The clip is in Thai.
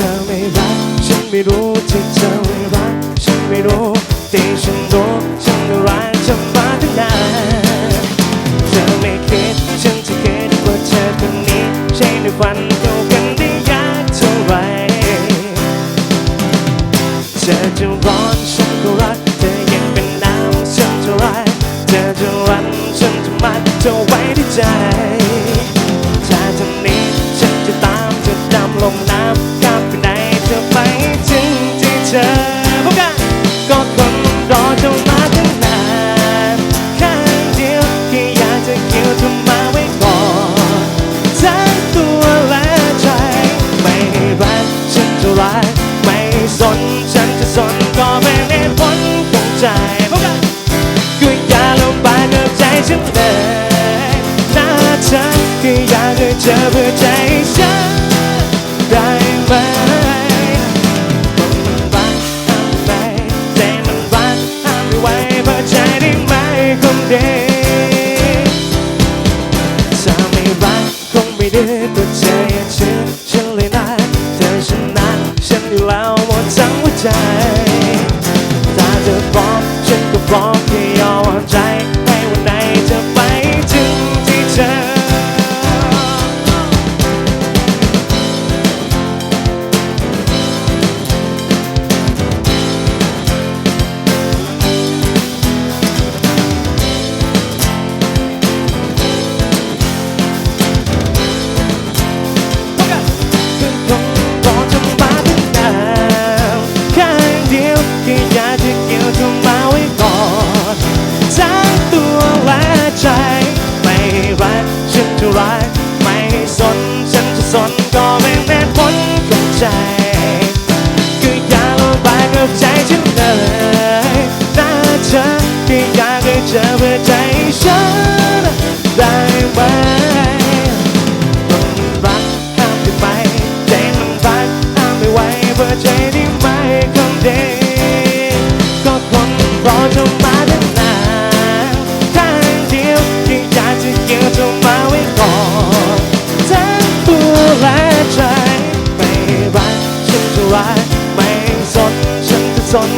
ธอไม่รักฉันไม่รู้ที่เธอไม่รักฉันไม่รู้แต่ฉันรู้ฉันรักเใช่ในฝันเข้ากันได้ยากเท่าไรเธอจะร้อนฉันก็รักเธอย็นเป็นน้ำฉันจะรักเธอจะรันฉันจะมัดเธอไว้ที่ใจถ้าทำนี้ฉันจะตามเธอดำลงน้ำข้ามไปไหนเธอไปถึงที่เธอ เธอเพื่อใจฉันได้ไหมมันรักห้ามไปใจมันรักห้ามไม่ไหวเพื่อใจได้ไหมคนดีถ้าไม่รักคงไม่ดื้อตัวเธออย่าเชื่อฉันเลยนะเธอชนะฉันอยู่แล้วหมดทั้งหัวใจถ้าเธอพร้อมฉันก็พร้อมที่ จะรักไม่สนฉันจะสนก็ไม่แน่ผลของใจคือยากลงไปกับใจฉันเลยน่าเธอแค่อยากให้เธอเพื่อใจฉันได้ไหมมันรักห้ามได้ไหมใจมันรักห้ามไม่ไหวเพื่อใจได้ไหมคำเดีก็คนรอเธอมา ไว้ก่อนทั้งตัวและใจไม่รักฉันจะรักไม่สนฉันจะสน